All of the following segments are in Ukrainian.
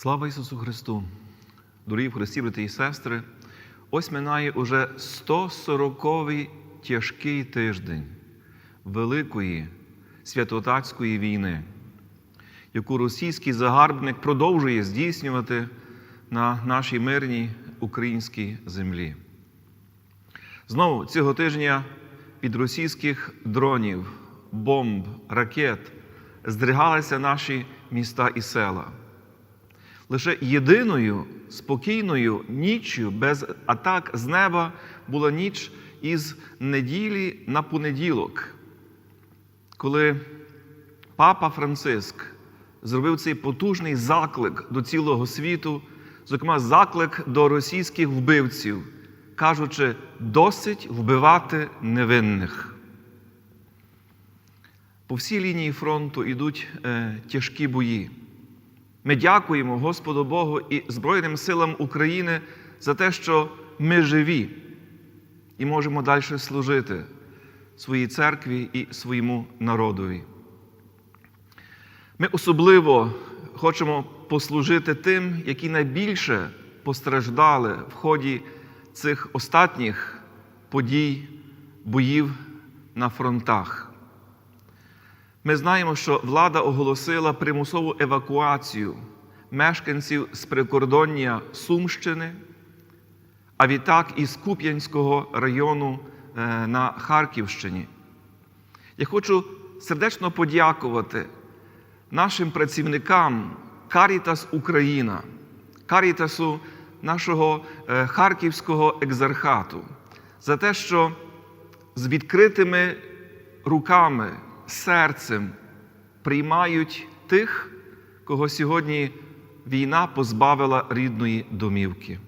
Слава Ісусу Христу! Дорогі в Христі, брати і сестри, ось минає уже 140-й тяжкий тиждень Великої святотатської війни, яку російський загарбник продовжує здійснювати на нашій мирній українській землі. Знову цього тижня від російських дронів, бомб, ракет здригалися наші міста і села. Лише єдиною спокійною ніччю без атак з неба була ніч із неділі на понеділок, коли папа Франциск зробив цей потужний заклик до цілого світу, зокрема, заклик до російських вбивців, кажучи, досить вбивати невинних. По всій лінії фронту йдуть е, тяжкі бої. Ми дякуємо Господу Богу і Збройним силам України за те, що ми живі і можемо далі служити своїй церкві і своєму народові. Ми особливо хочемо послужити тим, які найбільше постраждали в ході цих останніх подій, боїв на фронтах. Ми знаємо, що влада оголосила примусову евакуацію мешканців з прикордоння Сумщини, а відтак із Куп'янського району е, на Харківщині. Я хочу сердечно подякувати нашим працівникам Карітас Україна, Карітасу нашого е, Харківського екзархату за те, що з відкритими руками серцем приймають тих, кого сьогодні війна позбавила рідної домівки.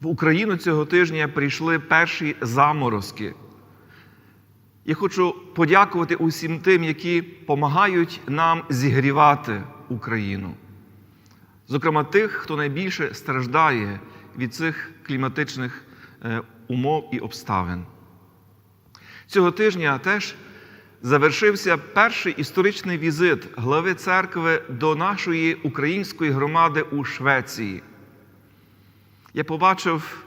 В Україну цього тижня прийшли перші заморозки. Я хочу подякувати усім тим, які допомагають нам зігрівати Україну. Зокрема, тих, хто найбільше страждає від цих кліматичних е, умов і обставин. Цього тижня теж завершився перший історичний візит глави церкви до нашої української громади у Швеції. Я побачив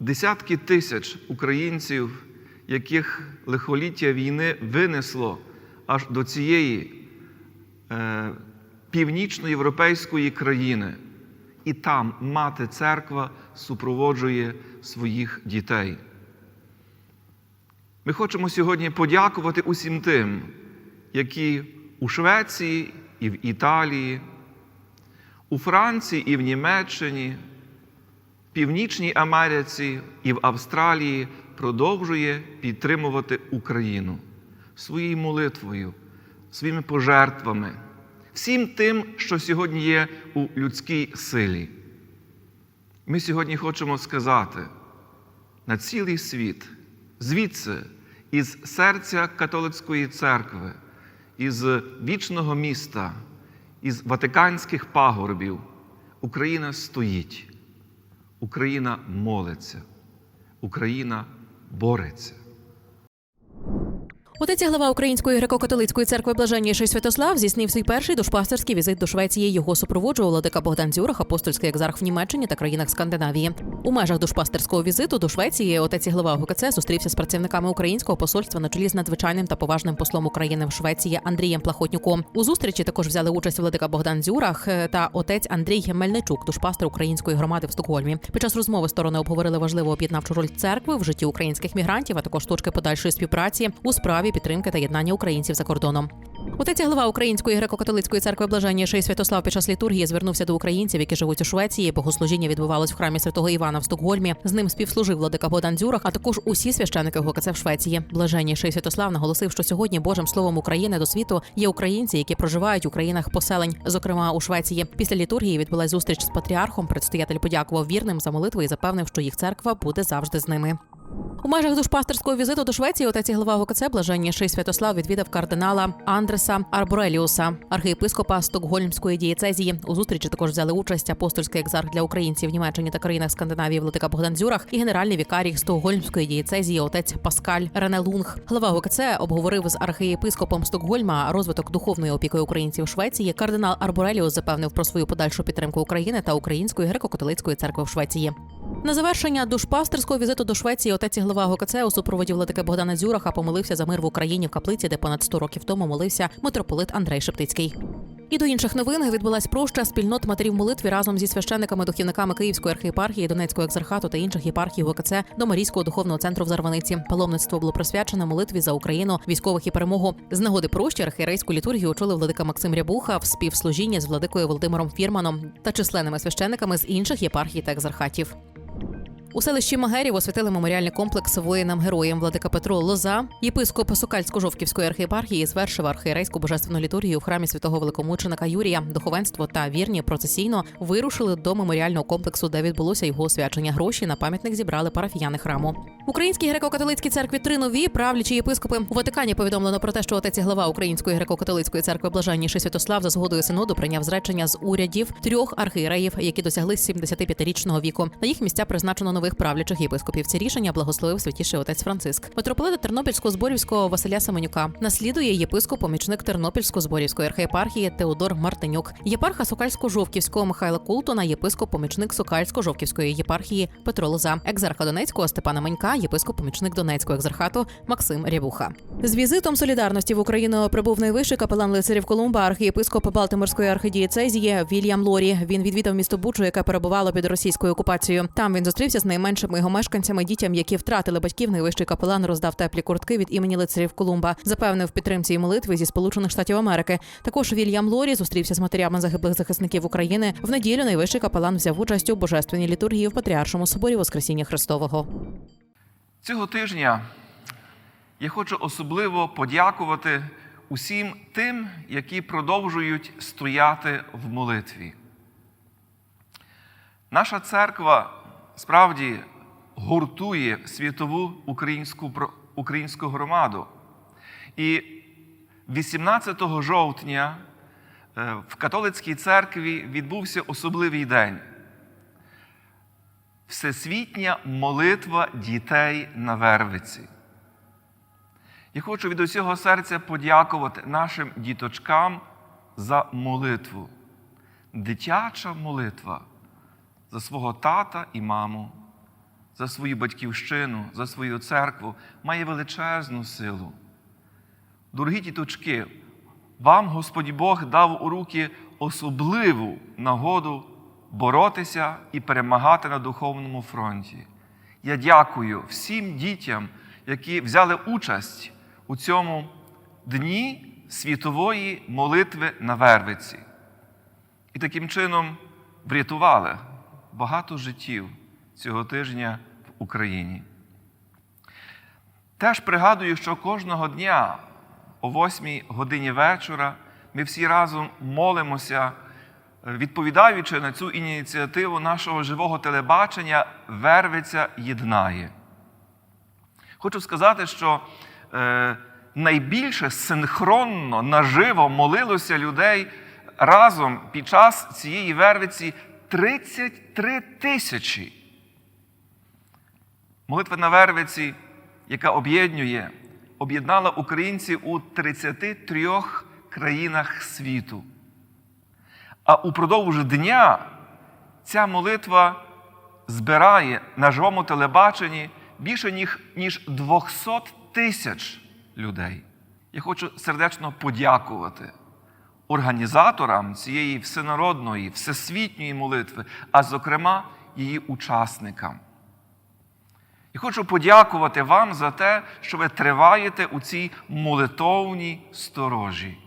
десятки тисяч українців, яких лихоліття війни винесло аж до цієї е, північноєвропейської країни. І там мати церква супроводжує своїх дітей. Ми хочемо сьогодні подякувати усім тим, які у Швеції і в Італії, у Франції і в Німеччині, в Північній Америці і в Австралії продовжує підтримувати Україну своєю молитвою, своїми пожертвами, всім тим, що сьогодні є у людській силі. Ми сьогодні хочемо сказати на цілий світ, звідси, із серця католицької церкви, із вічного міста, із Ватиканських пагорбів, Україна стоїть, Україна молиться, Україна бореться. Отець і глава Української греко-католицької церкви Блаженніший Святослав здійснив свій перший душпастерський візит до Швеції. Його супроводжував владика Богдан Дзюрах, апостольський екзарх в Німеччині та країнах Скандинавії. У межах душпастерського візиту до Швеції отець і глава ГКЦ зустрівся з працівниками українського посольства на чолі з надзвичайним та поважним послом України в Швеції Андрієм Плахотнюком. У зустрічі також взяли участь владика Богдан Дзюрах е, та отець Андрій Мельничук, душпастер української громади в Стокгольмі. Під час розмови сторони обговорили важливу об'єднавчу роль церкви в житті українських мігрантів, а також точки подальшої співпраці у справі підтримки та єднання українців за кордоном. Отець глава Української греко-католицької церкви Блаженніший Святослав під час літургії звернувся до українців, які живуть у Швеції. Богослужіння відбувалось в храмі святого Івана в Стокгольмі. З ним співслужив владика Богдан Дзюрах, а також усі священики ГКЦ в Швеції. Блаженніший Святослав наголосив, що сьогодні Божим словом України до світу є українці, які проживають у країнах поселень, зокрема у Швеції. Після літургії відбулась зустріч з патріархом. Предстоятель подякував вірним за молитви і запевнив, що їх церква буде завжди з ними. У межах душпастерського візиту до Швеції отець і глава ГКЦ блаженніший Святослав відвідав кардинала Андреса Арбореліуса, архієпископа Стокгольмської дієцезії. У зустрічі також взяли участь апостольський екзарх для українців в Німеччині та країнах Скандинавії Владика Богдан Дзюрах і генеральний вікарій Стокгольмської дієцезії отець Паскаль Ренелунг. Глава ГКЦ обговорив з архієпископом Стокгольма розвиток духовної опіки українців у Швеції. Кардинал Арбореліус запевнив про свою подальшу підтримку України та Української греко-католицької церкви в Швеції. На завершення душпастерського візиту до Швеції отець глава ГКЦ у супроводі владики Богдана Дзюраха помолився за мир в Україні в каплиці, де понад 100 років тому молився митрополит Андрей Шептицький. І до інших новин відбулась проща спільнот матерів молитві разом зі священниками духівниками Київської архієпархії, Донецького екзархату та інших єпархій ГКЦ до Марійського духовного центру в Зарваниці. Паломництво було присвячено молитві за Україну, військових і перемогу. З нагоди прощі архієрейську літургію очолив владика Максим Рябуха в співслужінні з владикою Володимиром Фірманом та численними священниками з інших єпархій та екзархатів. У селищі Магерів освятили меморіальний комплекс воїнам героям владика Петро Лоза. Єпископ Сокальсько-Жовківської архієпархії звершив архієрейську божественну літургію в храмі святого великомученика Юрія. Духовенство та вірні процесійно вирушили до меморіального комплексу, де відбулося його освячення. Гроші на пам'ятник зібрали парафіяни храму. Українській греко-католицькій церкві три нові правлячі єпископи у Ватикані повідомлено про те, що отець і глава Української греко-католицької церкви блаженніший Святослав за згодою синоду прийняв зречення з урядів трьох архієреїв, які досягли 75-річного віку. На їх місця призначено нових правлячих єпископів. Ці рішення благословив святіший отець Франциск. Митрополита Тернопільського зборівського Василя Семенюка наслідує єпископ помічник Тернопільсько зборівської архієпархії Теодор Мартинюк, єпарха Сокальсько-Жовківського Михайла Култона, єпископ помічник Сокальсько-Жовківської єпархії Петро Лоза, екзарха Донецького Степана Манька, єпископ помічник Донецького екзархату Максим Рябуха. З візитом солідарності в Україну прибув найвищий капелан лицарів Колумба, архієпископ Балтиморської архідієцезії Вільям Лорі. Він відвідав місто Бучу, яке перебувало під російською окупацією. Там він зустрівся з найменшими його мешканцями, дітям, які втратили батьків. Найвищий капелан роздав теплі куртки від імені лицарів Колумба. Запевнив підтримці і молитви зі Сполучених Штатів Америки. Також Вільям Лорі зустрівся з матерями загиблих захисників України. В неділю найвищий капелан взяв участь у божественній літургії в Патріаршому соборі Воскресіння Христового. Цього тижня я хочу особливо подякувати усім тим, які продовжують стояти в молитві. Наша церква справді гуртує світову українську, українську громаду. І 18 жовтня е, в католицькій церкві відбувся особливий день. Всесвітня молитва дітей на Вервиці. Я хочу від усього серця подякувати нашим діточкам за молитву. Дитяча молитва за свого тата і маму, за свою батьківщину, за свою церкву має величезну силу. Дорогі діточки, вам Господь Бог дав у руки особливу нагоду боротися і перемагати на духовному фронті. Я дякую всім дітям, які взяли участь у цьому дні світової молитви на Вервиці. І таким чином врятували багато життів цього тижня в Україні. Теж пригадую, що кожного дня о 8 годині вечора ми всі разом молимося, е, відповідаючи на цю ініціативу нашого живого телебачення Вервиця єднає. Хочу сказати, що е, найбільше синхронно наживо молилося людей разом під час цієї вервиці 33 тисячі. Молитва на Вервиці, яка об'єднує, об'єднала українців у 33 країнах світу. А упродовж дня ця молитва збирає на живому телебаченні більше ніж- ніж 200 тисяч людей. Я хочу сердечно подякувати організаторам цієї всенародної, всесвітньої молитви, а зокрема її учасникам. І хочу подякувати вам за те, що ви триваєте у цій молитовній сторожі.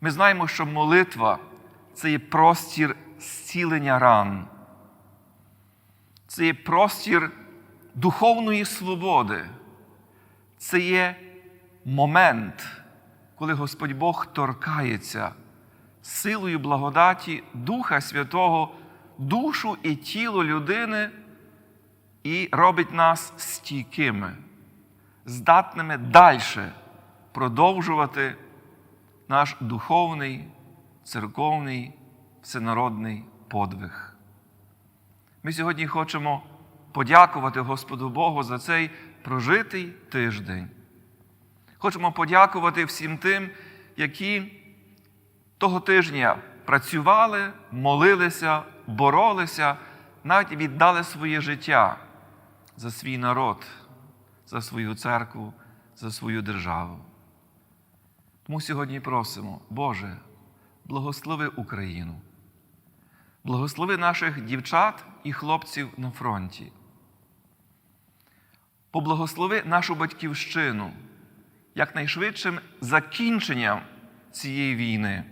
Ми знаємо, що молитва це є простір зцілення ран, це є простір духовної свободи, це є момент, коли Господь Бог торкається силою благодаті Духа Святого душу і тіло людини і робить нас стійкими, здатними далі продовжувати наш духовний, церковний, всенародний подвиг. Ми сьогодні хочемо подякувати Господу Богу за цей прожитий тиждень. Хочемо подякувати всім тим, які того тижня працювали, молилися, боролися, навіть віддали своє життя за свій народ, за свою церкву, за свою державу. Тому сьогодні просимо, Боже, благослови Україну, благослови наших дівчат і хлопців на фронті. Поблагослови нашу батьківщину якнайшвидшим закінченням цієї війни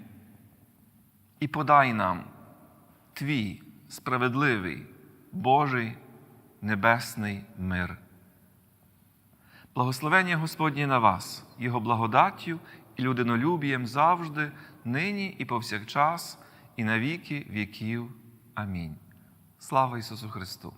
і подай нам твій справедливий Божий небесний мир. Благословення Господнє на вас, Його благодаттю і людинолюбієм завжди, нині і повсякчас, і на віки віків. Амінь. Слава Ісусу Христу!